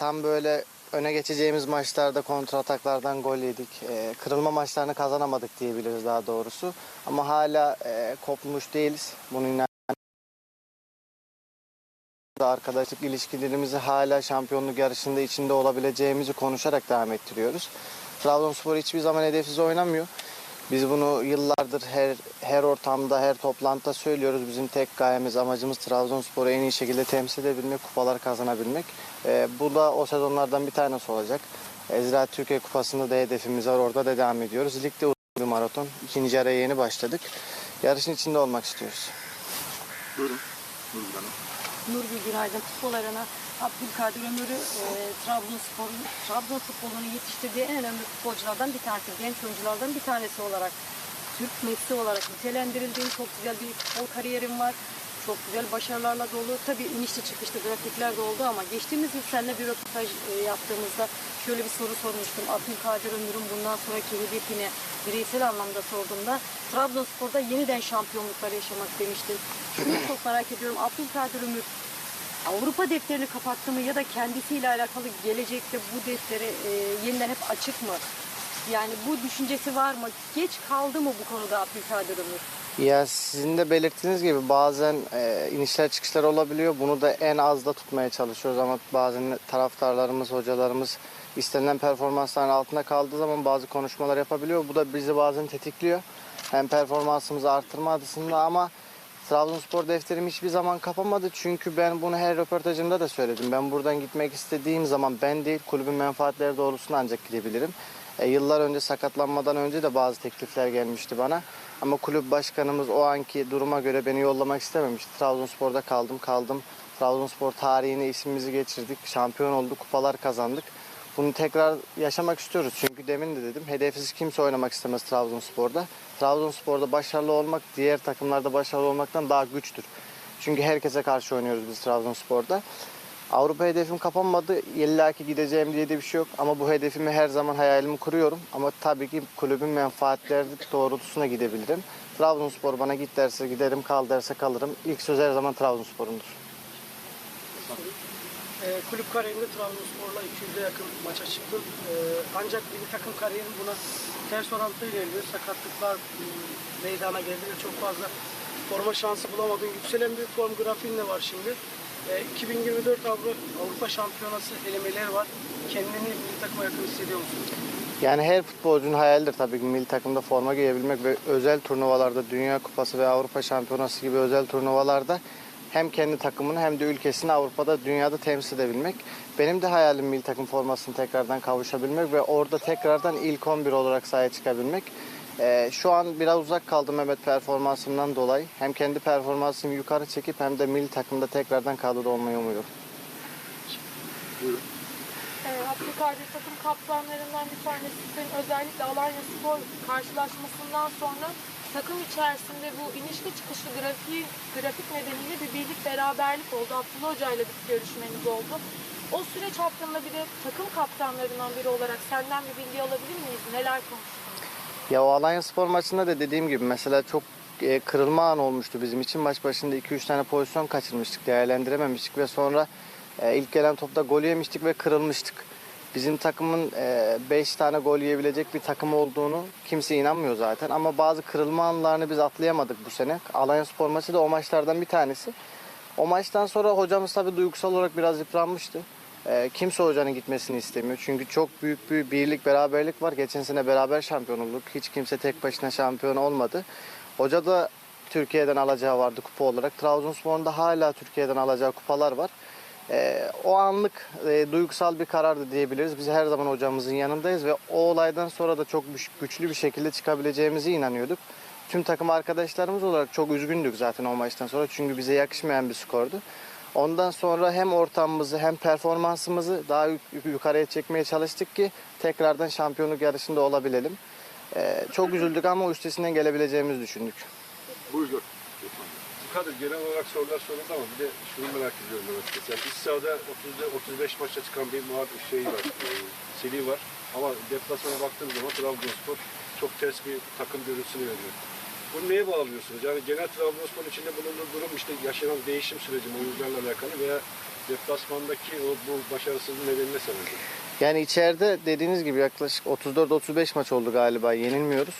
tam böyle öne geçeceğimiz maçlarda kontrataklardan gol yedik. Ee, kırılma maçlarını kazanamadık diyebiliriz daha doğrusu. Ama hala e, kopmuş değiliz. İnan- arkadaşlık ilişkilerimizi hala şampiyonluk yarışında içinde olabileceğimizi konuşarak devam ettiriyoruz. Trabzonspor hiçbir zaman hedefsiz oynamıyor. Biz bunu yıllardır her her ortamda, her toplantıda söylüyoruz. Bizim tek gayemiz, amacımız Trabzonspor'u en iyi şekilde temsil edebilmek, kupalar kazanabilmek. Ee, bu da o sezonlardan bir tanesi olacak. Ezra Türkiye Kupası'nda da hedefimiz var. Orada da devam ediyoruz. Ligde uzun bir maraton. İkinci araya yeni başladık. Yarışın içinde olmak istiyoruz. Buyurun. Buyurun hanım. Nurgül Günaydın futbol arena Abdülkadir Ömür'ü e, Trabzonspor'un Trabzon futbolunu yetiştirdiği en önemli futbolculardan bir tanesi, genç oyunculardan bir tanesi olarak Türk Messi olarak nitelendirildiğim çok güzel bir futbol kariyerim var. Çok güzel başarılarla dolu. Tabii inişli çıkışlı grafikler de oldu ama geçtiğimiz yıl seninle bir röportaj e, yaptığımızda şöyle bir soru sormuştum. Abdülkadir Ömür'ün bundan sonraki hedefini bireysel anlamda sorduğumda Trabzonspor'da yeniden şampiyonluklar yaşamak demiştin. Şunu çok merak ediyorum. Abdülkadir Ömür Avrupa defterini kapattı mı ya da kendisiyle alakalı gelecekte bu defteri e, yeniden hep açık mı? Yani bu düşüncesi var mı? Geç kaldı mı bu konuda Abdülkadir Ömür? Ya sizin de belirttiğiniz gibi bazen e, inişler çıkışlar olabiliyor. Bunu da en azda tutmaya çalışıyoruz ama bazen taraftarlarımız, hocalarımız istenilen performansların altında kaldığı zaman bazı konuşmalar yapabiliyor. Bu da bizi bazen tetikliyor. Hem performansımızı arttırma adısında ama Trabzonspor defterim hiçbir zaman kapamadı. Çünkü ben bunu her röportajımda da söyledim. Ben buradan gitmek istediğim zaman ben değil kulübün menfaatleri doğrultusunda ancak gidebilirim. E, yıllar önce sakatlanmadan önce de bazı teklifler gelmişti bana. Ama kulüp başkanımız o anki duruma göre beni yollamak istememişti. Trabzonspor'da kaldım kaldım. Trabzonspor tarihine ismimizi geçirdik. Şampiyon olduk, kupalar kazandık. Bunu tekrar yaşamak istiyoruz. Çünkü demin de dedim hedefsiz kimse oynamak istemez Trabzonspor'da. Trabzonspor'da başarılı olmak diğer takımlarda başarılı olmaktan daha güçtür. Çünkü herkese karşı oynuyoruz biz Trabzonspor'da. Avrupa hedefim kapanmadı. İlla ki gideceğim diye de bir şey yok. Ama bu hedefimi her zaman hayalimi kuruyorum. Ama tabii ki kulübün menfaatleri doğrultusuna gidebilirim. Trabzonspor bana git derse giderim, kal derse kalırım. İlk söz her zaman Trabzonspor'undur. Ee, kulüp kariyerinde Trabzonspor'la 200'e yakın maça çıktın. Ee, ancak bir takım kariyerin buna ters orantılı ilerliyor. Sakatlıklar e, meydana geldi ve çok fazla forma şansı bulamadın. Yükselen bir form grafiğin de var şimdi. Ee, 2024 Avrupa, Avrupa Şampiyonası elemeleri var. Kendini bir takıma yakın hissediyor musun? Yani her futbolcunun hayalidir tabii ki milli takımda forma giyebilmek ve özel turnuvalarda Dünya Kupası ve Avrupa Şampiyonası gibi özel turnuvalarda hem kendi takımını hem de ülkesini Avrupa'da, dünyada temsil edebilmek. Benim de hayalim milli takım formasını tekrardan kavuşabilmek ve orada tekrardan ilk 11 olarak sahaya çıkabilmek. Ee, şu an biraz uzak kaldım Mehmet performansımdan dolayı. Hem kendi performansımı yukarı çekip hem de milli takımda tekrardan kadroda olmayı umuyorum. Buyurun. Evet, Abdülkadir takım kaptanlarından bir tanesisin. Özellikle Alanya Spor karşılaşmasından sonra takım içerisinde bu inişli çıkışlı grafik, grafik nedeniyle bir birlik beraberlik oldu. Abdullah Hoca ile bir görüşmeniz oldu. O süreç hakkında bir de takım kaptanlarından biri olarak senden bir bilgi alabilir miyiz? Neler konuştunuz? Ya o Alanya Spor maçında da dediğim gibi mesela çok e, kırılma an olmuştu bizim için. Maç başında 2-3 tane pozisyon kaçırmıştık, değerlendirememiştik ve sonra e, ilk gelen topta gol yemiştik ve kırılmıştık. Bizim takımın 5 tane gol yiyebilecek bir takım olduğunu kimse inanmıyor zaten. Ama bazı kırılma anlarını biz atlayamadık bu sene. Alanya Spor maçı da o maçlardan bir tanesi. O maçtan sonra hocamız tabii duygusal olarak biraz yıpranmıştı. Ee, kimse hocanın gitmesini istemiyor. Çünkü çok büyük bir birlik, beraberlik var. Geçen sene beraber şampiyon olduk. Hiç kimse tek başına şampiyon olmadı. Hoca da Türkiye'den alacağı vardı kupa olarak. Trabzonspor'un da hala Türkiye'den alacağı kupalar var. Ee, o anlık e, duygusal bir karardı diyebiliriz. Biz her zaman hocamızın yanındayız ve o olaydan sonra da çok güç- güçlü bir şekilde çıkabileceğimize inanıyorduk. Tüm takım arkadaşlarımız olarak çok üzgündük zaten o maçtan sonra çünkü bize yakışmayan bir skordu. Ondan sonra hem ortamımızı hem performansımızı daha yuk- yukarıya çekmeye çalıştık ki tekrardan şampiyonluk yarışında olabilelim. Ee, çok üzüldük ama üstesinden gelebileceğimizi düşündük. Buyur Kadir genel olarak sorular soruldu ama bir de şunu merak ediyorum ben açıkçası. Yani iç sahada 30'da 35 maçta çıkan bir muhar şey var, e, seri var. Ama deplasmana baktığımız zaman Trabzonspor çok ters bir takım görüntüsünü veriyor. Bunu neye bağlıyorsunuz? Yani genel Trabzonspor içinde bulunduğu durum işte yaşanan değişim süreci oyuncularla alakalı veya deplasmandaki o bu başarısızlığın nedeni ne sence? Yani içeride dediğiniz gibi yaklaşık 34-35 maç oldu galiba yenilmiyoruz.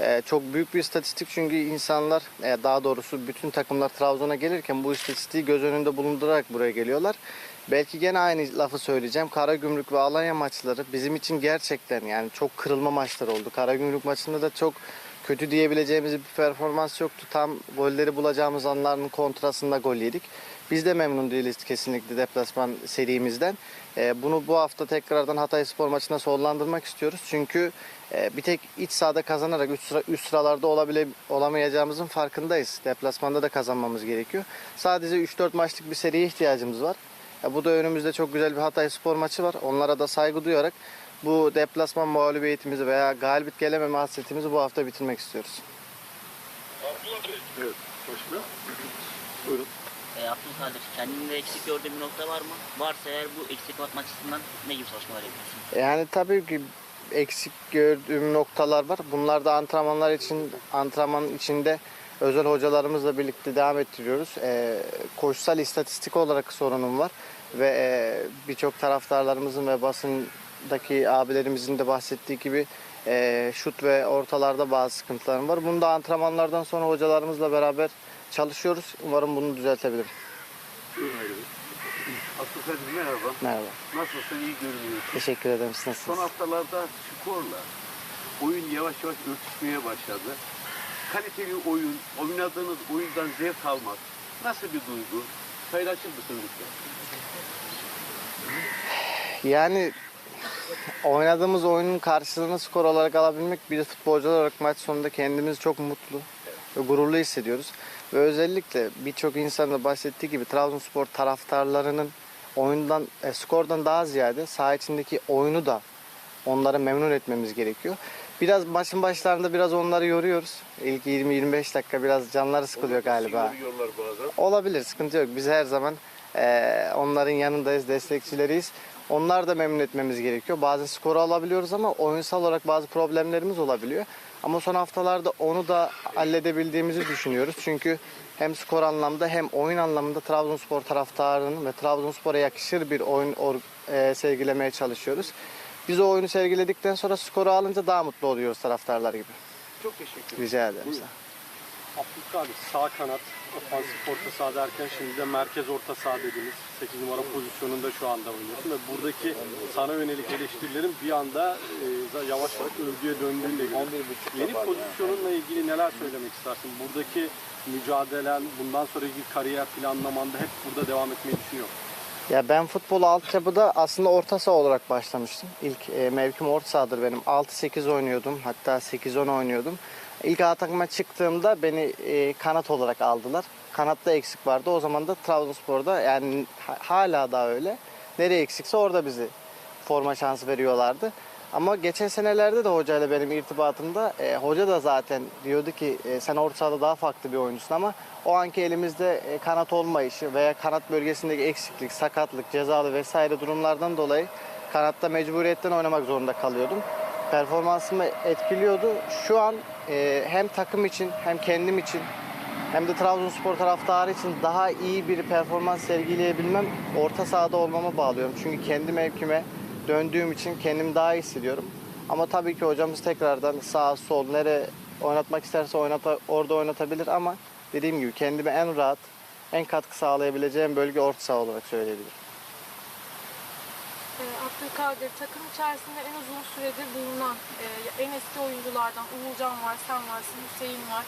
Ee, çok büyük bir istatistik çünkü insanlar e, daha doğrusu bütün takımlar Trabzon'a gelirken bu istatistiği göz önünde bulundurarak buraya geliyorlar. Belki gene aynı lafı söyleyeceğim. Karagümrük ve Alanya maçları bizim için gerçekten yani çok kırılma maçları oldu. Karagümrük maçında da çok kötü diyebileceğimiz bir performans yoktu. Tam golleri bulacağımız anların kontrasında gol yedik. Biz de memnun değiliz kesinlikle deplasman serimizden. Ee, bunu bu hafta tekrardan Hatay Spor maçına sonlandırmak istiyoruz. Çünkü e, bir tek iç sahada kazanarak üst, sıra, üst sıralarda olabile, olamayacağımızın farkındayız. Deplasmanda da kazanmamız gerekiyor. Sadece 3-4 maçlık bir seriye ihtiyacımız var. Ya bu da önümüzde çok güzel bir Hatay Spor maçı var. Onlara da saygı duyarak bu deplasman mağlubiyetimizi veya galibiyet gelememe hasretimizi bu hafta bitirmek istiyoruz. Evet. Başka? Buyurun. E, Abdülkadir, kendinde eksik gördüğün bir nokta var mı? Varsa eğer bu eksik atmak açısından ne gibi çalışmalar yapıyorsun? Yani tabii ki eksik gördüğüm noktalar var. Bunlar da antrenmanlar için antrenman içinde özel hocalarımızla birlikte devam ettiriyoruz. Ee, koşusal istatistik olarak sorunum var ve e, birçok taraftarlarımızın ve basındaki abilerimizin de bahsettiği gibi e, şut ve ortalarda bazı sıkıntılarım var. Bunu da antrenmanlardan sonra hocalarımızla beraber çalışıyoruz. Umarım bunu düzeltebilirim. Abdülkadir merhaba. Merhaba. Nasılsın? İyi görünüyorsun. Teşekkür ederim. Siz Son nasılsınız? haftalarda skorla oyun yavaş yavaş örtüşmeye başladı. Kaliteli oyun, oynadığınız oyundan zevk almak nasıl bir duygu? Paylaşır mısın lütfen? Yani oynadığımız oyunun karşılığını skor olarak alabilmek bir futbolcu olarak maç sonunda kendimizi çok mutlu ve gururlu hissediyoruz. Ve özellikle birçok insanın da bahsettiği gibi Trabzonspor taraftarlarının oyundan, e, skordan daha ziyade saha içindeki oyunu da onları memnun etmemiz gerekiyor. Biraz maçın başlarında biraz onları yoruyoruz. İlk 20-25 dakika biraz canları sıkılıyor galiba. Yoruyorlar bazen. Olabilir, sıkıntı yok. Biz her zaman eee, onların yanındayız, destekçileriyiz. Onlar da memnun etmemiz gerekiyor. Bazen skoru alabiliyoruz ama oyunsal olarak bazı problemlerimiz olabiliyor. Ama son haftalarda onu da halledebildiğimizi düşünüyoruz. Çünkü hem skor anlamda hem oyun anlamında Trabzonspor taraftarının ve Trabzonspor'a yakışır bir oyun or- eee, sergilemeye çalışıyoruz. Biz o oyunu sergiledikten sonra skoru alınca daha mutlu oluyoruz taraftarlar gibi. Çok teşekkür ederim. Rica ederim. Abdülkadir sağ kanat, ofansif orta saha derken şimdi de merkez orta saha dediniz. 8 numara pozisyonunda şu anda oynuyorsun ve buradaki sana yönelik eleştirilerin bir anda e, yavaş yavaş övgüye döndüğünü de. Yeni pozisyonunla ilgili neler söylemek istersin? Buradaki mücadelen, bundan sonraki kariyer planlamanda hep burada devam etmeyi düşünüyor. Ya ben futbolu altyapıda aslında orta saha olarak başlamıştım. İlk e, mevkim orta sahadır benim. 6-8 oynuyordum. Hatta 8-10 oynuyordum. İlk A takıma çıktığımda beni e, kanat olarak aldılar. Kanatta eksik vardı. O zaman da Trabzonspor'da yani ha- hala da öyle. Nereye eksikse orada bizi forma şansı veriyorlardı. Ama geçen senelerde de hocayla benim irtibatımda e, hoca da zaten diyordu ki e, sen orta sahada daha farklı bir oyuncusun ama o anki elimizde e, kanat olmayışı veya kanat bölgesindeki eksiklik, sakatlık, cezalı vesaire durumlardan dolayı kanatta mecburiyetten oynamak zorunda kalıyordum. Performansımı etkiliyordu. Şu an e, hem takım için hem kendim için hem de Trabzonspor taraftarı için daha iyi bir performans sergileyebilmem orta sahada olmama bağlıyorum. Çünkü kendi mevkime döndüğüm için kendimi daha iyi hissediyorum. Ama tabii ki hocamız tekrardan sağ sol nere oynatmak isterse oynata, orada oynatabilir ama dediğim gibi kendime en rahat, en katkı sağlayabileceğim bölge orta saha olarak söyleyebilirim. Ee, Abdülkadir takım içerisinde en uzun süredir bulunan e, en eski oyunculardan Uğurcan var, sen varsın, Hüseyin var.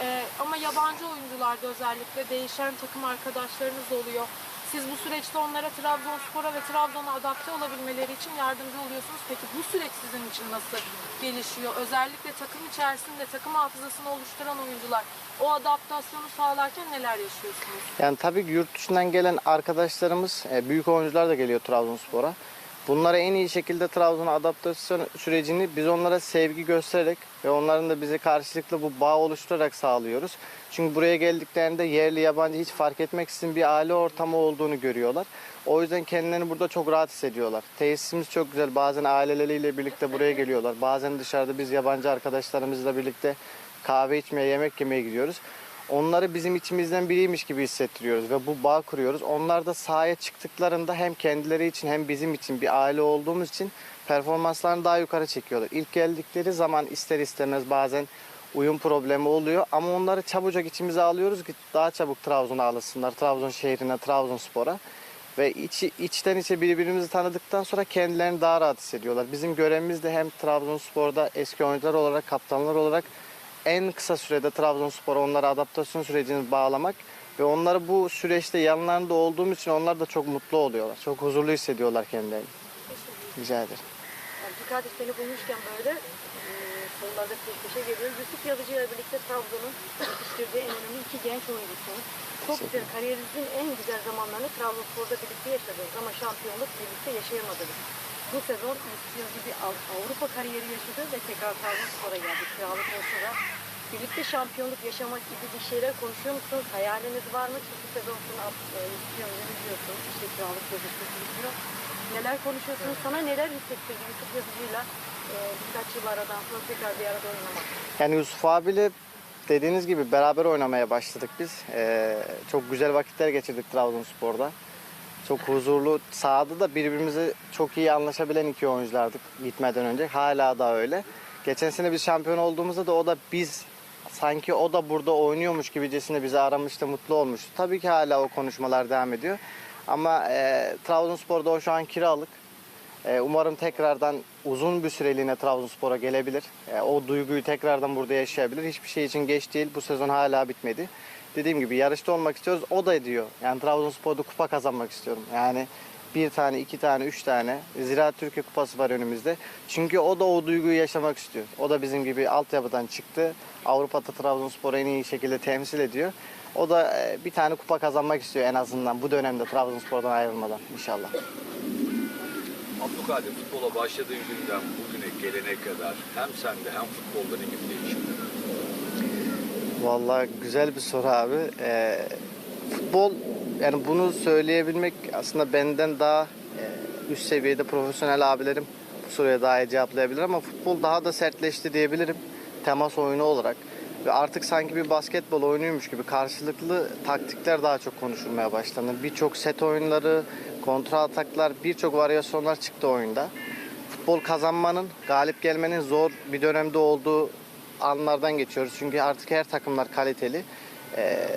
Ee, ama yabancı oyuncularda özellikle değişen takım arkadaşlarınız oluyor. Siz bu süreçte onlara Trabzonspor'a ve Trabzon'a adapte olabilmeleri için yardımcı oluyorsunuz. Peki bu süreç sizin için nasıl gelişiyor? Özellikle takım içerisinde takım hafızasını oluşturan oyuncular o adaptasyonu sağlarken neler yaşıyorsunuz? Yani tabii yurt dışından gelen arkadaşlarımız, e, büyük oyuncular da geliyor Trabzonspor'a. Bunlara en iyi şekilde Trabzon'a adaptasyon sürecini biz onlara sevgi göstererek ve onların da bize karşılıklı bu bağ oluşturarak sağlıyoruz. Çünkü buraya geldiklerinde yerli yabancı hiç fark etmeksizin bir aile ortamı olduğunu görüyorlar. O yüzden kendilerini burada çok rahat hissediyorlar. Tesisimiz çok güzel. Bazen aileleriyle birlikte buraya geliyorlar. Bazen dışarıda biz yabancı arkadaşlarımızla birlikte kahve içmeye, yemek yemeye gidiyoruz. Onları bizim içimizden biriymiş gibi hissettiriyoruz ve bu bağ kuruyoruz. Onlar da sahaya çıktıklarında hem kendileri için hem bizim için bir aile olduğumuz için performanslarını daha yukarı çekiyorlar. İlk geldikleri zaman ister istemez bazen uyum problemi oluyor ama onları çabucak içimize alıyoruz ki daha çabuk Trabzon'a alışsınlar. Trabzon şehrine, Trabzonspor'a. Ve içi, içten içe birbirimizi tanıdıktan sonra kendilerini daha rahat hissediyorlar. Bizim görevimiz de hem Trabzonspor'da eski oyuncular olarak, kaptanlar olarak en kısa sürede Trabzonspor'a onlara adaptasyon sürecini bağlamak ve onları bu süreçte yanlarında olduğum için onlar da çok mutlu oluyorlar. Çok huzurlu hissediyorlar kendilerini. Rica ederim. Abdülkadir seni bulmuşken böyle sorularda peş peşe geliyor. Yusuf Yazıcı ile birlikte Trabzon'un yetiştirdiği en önemli iki genç oyuncusunuz. Çok güzel kariyerinizin en güzel zamanlarını Trabzonspor'da birlikte yaşadınız ama şampiyonluk birlikte yaşayamadınız. Bu sezon Yusuf Yazıcı bir Av- Avrupa kariyeri yaşadı ve tekrar Trabzonspor'a geldi. Kiralık olsa da birlikte şampiyonluk yaşamak gibi bir şeyler konuşuyor musunuz? Hayaliniz var mı? Çünkü sezon sonu e, Yazıcı'nı biliyorsunuz. İşte kiralık sözleşmesi bitiyor. Neler konuşuyorsunuz? Sana neler hissettirdi Yusuf Yazıcı'yla e, birkaç yıl aradan sonra tekrar bir arada oynamak? Yani Yusuf abiyle dediğiniz gibi beraber oynamaya başladık biz. Ee, çok güzel vakitler geçirdik Trabzonspor'da. Çok huzurlu, sahada da birbirimize çok iyi anlaşabilen iki oyunculardık gitmeden önce. Hala da öyle. Geçen sene biz şampiyon olduğumuzda da o da biz sanki o da burada oynuyormuş gibicesine bizi aramıştı, mutlu olmuştu. Tabii ki hala o konuşmalar devam ediyor. Ama e, Trabzonspor'da o şu an kiralık. E, umarım tekrardan uzun bir süreliğine Trabzonspor'a gelebilir. E, o duyguyu tekrardan burada yaşayabilir. Hiçbir şey için geç değil. Bu sezon hala bitmedi. Dediğim gibi yarışta olmak istiyoruz. O da diyor. Yani Trabzonspor'da kupa kazanmak istiyorum. Yani bir tane, iki tane, üç tane Ziraat Türkiye Kupası var önümüzde. Çünkü o da o duyguyu yaşamak istiyor. O da bizim gibi altyapıdan çıktı. Avrupa'da Trabzonspor'u en iyi şekilde temsil ediyor. O da e, bir tane kupa kazanmak istiyor en azından bu dönemde Trabzonspor'dan ayrılmadan inşallah. Abdülkadir futbola başladığın günden bugüne gelene kadar hem sende hem futbolda ne gibi değişimler? Vallahi güzel bir soru abi. Ee, futbol yani bunu söyleyebilmek aslında benden daha e, üst seviyede profesyonel abilerim bu soruya daha iyi cevaplayabilir ama futbol daha da sertleşti diyebilirim temas oyunu olarak. Ve artık sanki bir basketbol oyunuymuş gibi karşılıklı taktikler daha çok konuşulmaya başlandı. Birçok set oyunları, kontra ataklar, birçok varyasyonlar çıktı oyunda. Futbol kazanmanın, galip gelmenin zor bir dönemde olduğu anlardan geçiyoruz. Çünkü artık her takımlar kaliteli. Ee,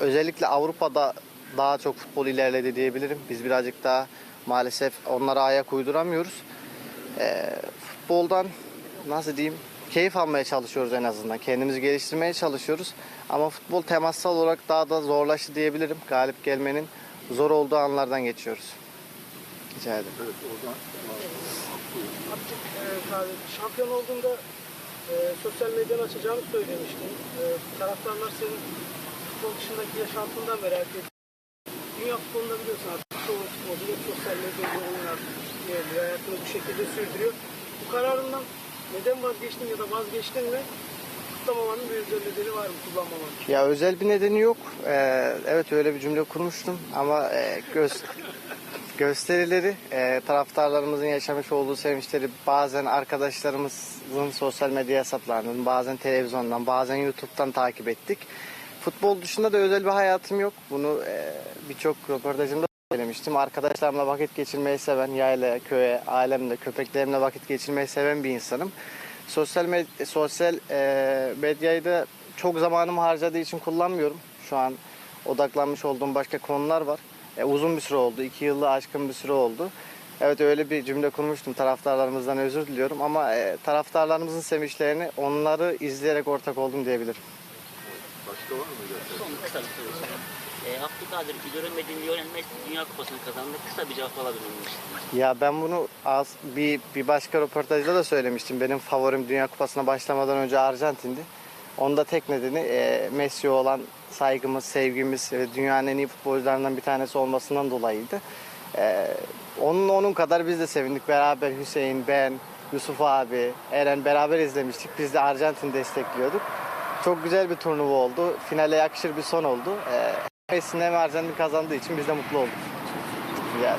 özellikle Avrupa'da daha çok futbol ilerledi diyebilirim. Biz birazcık daha maalesef onlara ayak uyduramıyoruz. Ee, futboldan nasıl diyeyim keyif almaya çalışıyoruz en azından. Kendimizi geliştirmeye çalışıyoruz. Ama futbol temassal olarak daha da zorlaştı diyebilirim. Galip gelmenin zor olduğu anlardan geçiyoruz. Rica ederim. Evet oradan Abdülkadir şampiyon olduğunda e, sosyal medyanı açacağını söylemiştin. E, taraftarlar senin futbol dışındaki yaşantından merak ediyor. Dünya futbolunda biliyorsun artık çoğu futbolcu hep sosyal medya üzerinden artık ilerliyor. Hayatını bu şekilde sürdürüyor. Bu kararından neden vazgeçtin ya da vazgeçtin mi? Kutlamamanın bir özel nedeni var mı kullanmamanın? Ya özel bir nedeni yok. Ee, evet öyle bir cümle kurmuştum ama e, göz, gösterileri, e, taraftarlarımızın yaşamış olduğu sevinçleri bazen arkadaşlarımızın sosyal medya hesaplarından, bazen televizyondan, bazen YouTube'dan takip ettik. Futbol dışında da özel bir hayatım yok. Bunu e, birçok röportajımda söylemiştim. Arkadaşlarımla vakit geçirmeyi seven, yayla, köye, ailemle, köpeklerimle vakit geçirmeyi seven bir insanım. Sosyal med- sosyal e, medyayı da çok zamanımı harcadığı için kullanmıyorum. Şu an odaklanmış olduğum başka konular var. E, uzun bir süre oldu. iki yılı aşkın bir süre oldu. Evet öyle bir cümle kurmuştum. Taraftarlarımızdan özür diliyorum ama e, taraftarlarımızın sevinçlerini onları izleyerek ortak oldum diyebilirim. başka var mı? zaten? E, Abdülkadir görünmediğin Lionel Messi Dünya Kupası'nı kazandı. Kısa bir cevap alabilir? Ya ben bunu az bir bir başka röportajda da söylemiştim. Benim favorim Dünya Kupası'na başlamadan önce Arjantin'di. Onda tek nedeni e, Messi'ye olan saygımız, sevgimiz ve dünyanın en iyi futbolcularından bir tanesi olmasından dolayıydı. E, onun onun kadar biz de sevindik. Beraber Hüseyin, ben, Yusuf abi, Eren beraber izlemiştik. Biz de Arjantin destekliyorduk. Çok güzel bir turnuva oldu. Finale yakışır bir son oldu. E, Messi'nin hem Arjantin kazandığı için biz de mutlu olduk. Yani.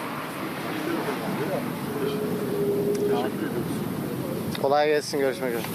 Kolay gelsin. Görüşmek üzere.